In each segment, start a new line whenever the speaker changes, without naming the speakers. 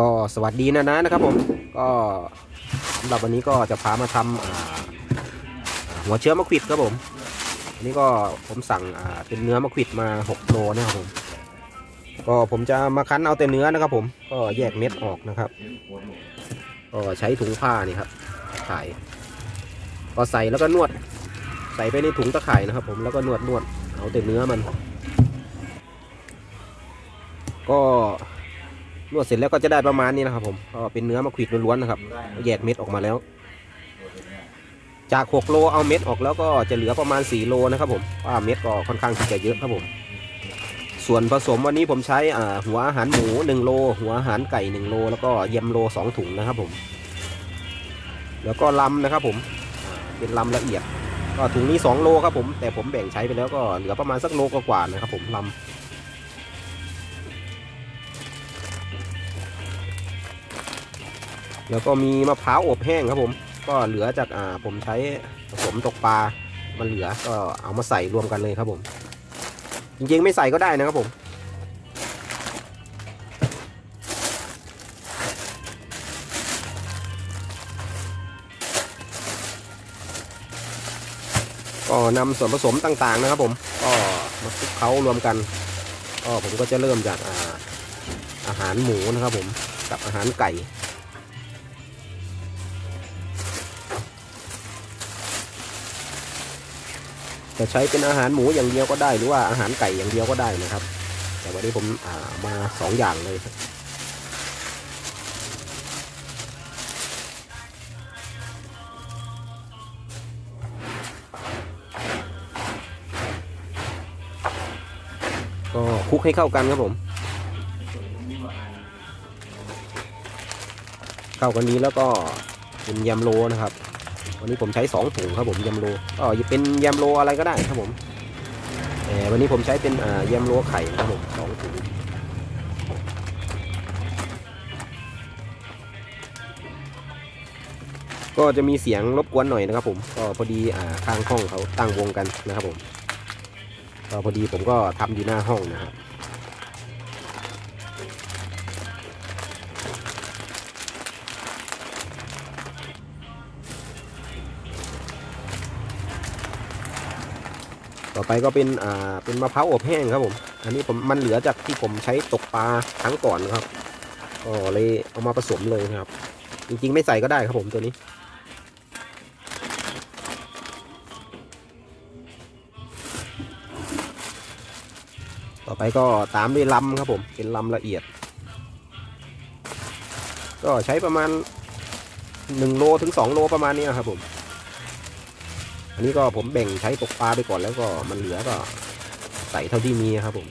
ก็สวัสดีนะนะนะครับผมก็สำหรับวันนี้ก็จะพามาทำหัวเชื้อมะขวิดครับผมอันนี้ก็ผมสั่งเป็นเนื้อมะขวิดมา6โลนะครับผมก็ผมจะมาคั้นเอาแต่เนื้อนะครับผมก็แยกเม็ดออกนะครับก็ใช้ถุงผ้านี่ครับถ่ายก็ใส่แล้วก็นวด ใส่ไปในถุงตะข่ายนะครับ ผมแล้วก็นวดนวดเอาแต่เนื้อมัน ก็ นวดเสร็จแล้วก็จะได้ประมาณนี้นะครับผมก็เป็นเนื้อมะขวิดล้วนๆนะครับ แยกเม็ดออกมาแล้ว จาก 6 โลเอาเม็ดออกแล้วก็จะเหลือประมาณ 4 โลนะครับผมว่าเม็ดก็ค่อนข้างที่จะเยอะครับผม ส่วนผสมวันนี้ผมใช้หัวอาหารหมู 1 โล หัวอาหารไก่ 1 โล แล้วก็เยมโล 2 ถุงนะครับผม แล้วก็ลำนะครับผมเป็นลำละเอียด ก็ถุงนี้ 2 โลครับผม แต่ผมแบ่งใช้ไปแล้วก็เหลือประมาณสักโลกว่าๆนะครับผมลำ แล้วก็มีมะพร้าวอบแห้งครับผม ก็เหลือจากอ่าผมใช้ผสมตกปลา มันเหลือก็เอามาใส่รวมกันเลยครับผม จริงๆไม่ใส่ก็ได้นะครับผม ก็นำส่วนผสมต่างๆนะครับผม ก็มาคลุกเคล้ารวมกัน ก็ผมก็จะเริ่มจากอ่าอาหารหมูนะครับผม กับอาหารไก่ จะใช้เป็นอาหารหมูอย่างเดียวก็ได้ หรือว่าอาหารไก่อย่างเดียวก็ได้นะครับ แต่วันนี้ผมามาสองอย่างเลยก็คลุกให้เข้ากันครับผม เข้ากันนี้แล้วก็เป็นยำโลนะครับ วันนี้ผมใช้สองถุงครับผมยำโลก็เป็นยำโลอะไรก็ได้ครับผมแต่วันนี้ผมใช้เป็นยำโลไข่ครับผมสองถุงก็จะมีเสียงรบกวนหน่อยนะครับผมก็พอดีอ่าข้างห้องเขาตั้งวงกันนะครับผมก็พอดีผมก็ทำอยู่หน้าห้องนะครับ ต่อไปก็เป็นอ่าเป็นมะพร้าวอบแห้งครับผม อันนี้ผมมันเหลือจากที่ผมใช้ตกปลาครั้งก่อนนะครับก็เลยเอามาผสมเลยครับ จริงๆไม่ใส่ก็ได้ครับผมตัวนี้ ต่อไปก็ตามด้วยลำครับผมเป็นลำละเอียด ก็ใช้ประมาณ1โลถึง2โลประมาณนี้ครับผม อันนี้ก็ผมแบ่งใช้ตกปลาไปก่อนแล้วก็มันเหลือก็ใส่เท่าที่มีครับผม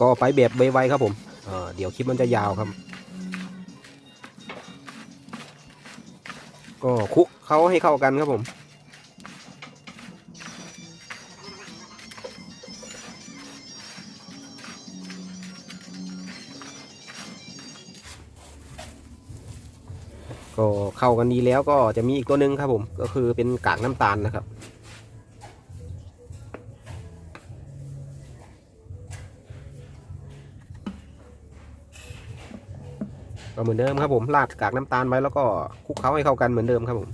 ก็ไปแบบไวๆครับผมเเดี๋ยวคลิปมันจะยาวครับ ก็คลุกเขาให้เข้ากันครับผม ก็เข้ากันดีแล้วก็จะมีอีกตัวหนึ่งครับผมก็คือเป็นกากน้ำตาลนะครับ ก็เหมือนเดิมครับผมราดกากน้ำตาลไว้แล้วก็คลุกเคล้าให้เข้ากันเหมือนเดิมครับผม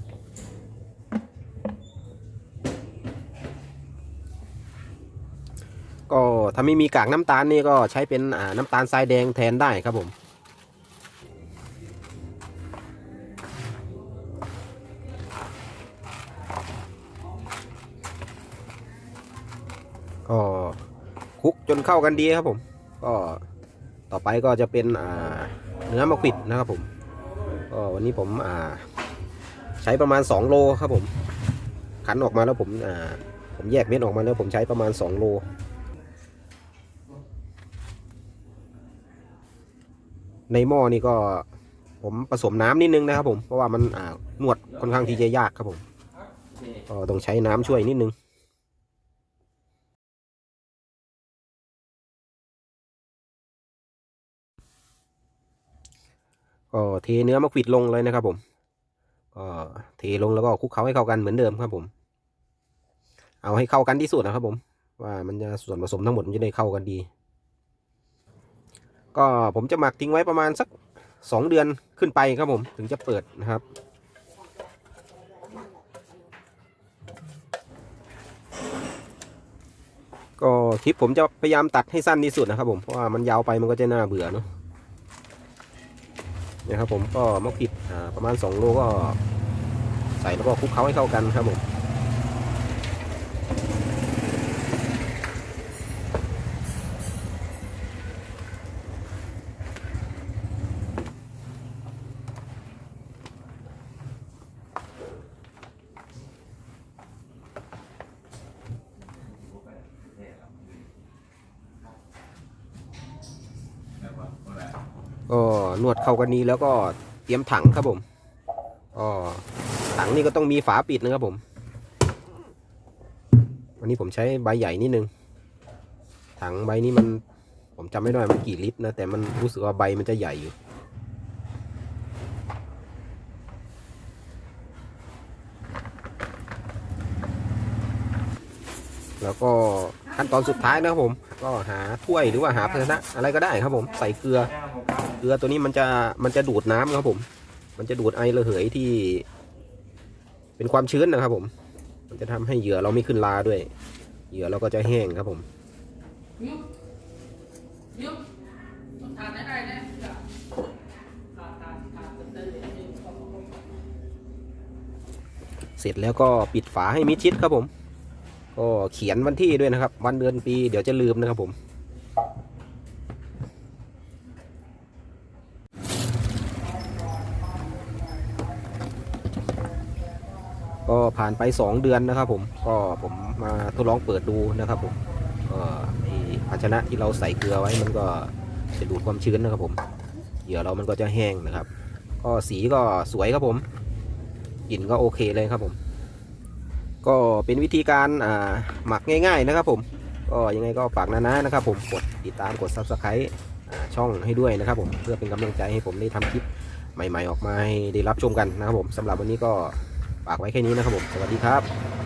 ก็ถ้าไม่มีกากน้ำตาลนี่ก็ใช้เป็นน้ำตาลทรายแดงแทนได้ครับผม ก็คลุกจนเข้ากันดีครับผม ก็ต่อไปก็จะเป็นเนื้อมะขิดนะครับผมก็วันนี้ผมใช้ประมาณ 2 โลครับผมขันออกมาแล้วผมผมแยกเม็ดออกมาแล้วผมใช้ประมาณ 2 โลในหม้อนี่ก็ผมผสมน้ำนิดนึงนะครับผมเพราะว่ามันนวดค่อนข้างที่จะยากครับผมก็ต้องใช้น้ำช่วยนิดนึง ก็เทเนื้อมะขวิดลงเลยนะครับผมก็เทลงแล้วก็คลุกเคล้าให้เข้ากันเหมือนเดิมครับผม เอาให้เข้ากันที่สุดนะครับผม ว่ามันจะส่วนผสมทั้งหมดมันจะได้เข้ากันดี ก็ผมจะหมักทิ้งไว้ประมาณสักสองเดือนขึ้นไปครับผม ถึงจะเปิดนะครับก็คลิปผมจะพยายามตัดให้สั้นที่สุดนะครับผม เพราะว่ามันยาวไปมันก็จะน่าเบื่อเนาะ นะครับผมก็มะขิดประมาณ 2 โลก็ใส่แล้วก็คลุกเคล้าให้เข้ากันครับผม ก็นวดเข้ากันนี้แล้วก็เตรียมถังครับผมก็ถังนี่ก็ต้องมีฝาปิดนะครับผมวันนี้ผมใช้ใบใหญ่นิดนึง ถังใบนี้มันผมจำไม่ได้มันกี่ลิตรนะ แต่มันรู้สึกว่าใบมันจะใหญ่อยู่ แล้วก็ขั้นตอนสุดท้ายนะครับผม ก็หาถ้วยหรือว่าหาภาชนะอะไรก็ได้ครับผมใส่เกลือ เกลือตัวนี้มันจะมันจะดูดน้ำครับผม มันจะดูดไอระเหยที่ เป็นความชื้นนะครับผม มันจะทำให้เหยื่อเราไม่ขึ้นลาด้วย เหยื่อเราก็จะแห้งครับผม
เส
ร็จแล้วก็ปิดฝาให้มิดชิดครับผม ก็เขียนวันที่ด้วยนะครับ วันเดือนปีเดี๋ยวจะลืมนะครับผม ก็ผ่านไป 2 เดือนนะครับผมก็ผมมาทดลองเปิดดูนะครับผมก็ภาชนะที่เราใส่เกลือไว้มันก็จะดูดความชื้นนะครับผมเหยื่อเรามันก็จะแห้งนะครับ ก็สีก็สวยครับผมกลิ่นก็โอเคเลยครับผม ก็เป็นวิธีการหมักง่าย ๆนะครับ ผมก็ยังไงก็ฝากนานานะครับ ผมกดติดตามกด subscribe ช่องให้ด้วยนะครับ ผมเพื่อเป็นกำลังใจให้ผมได้ทำคลิปใหม่ ๆ ออกมาให้ได้รับชมกันนะครับผมสำหรับวันนี้ก็ ฝากไว้แค่นี้นะครับผม สวัสดีครับ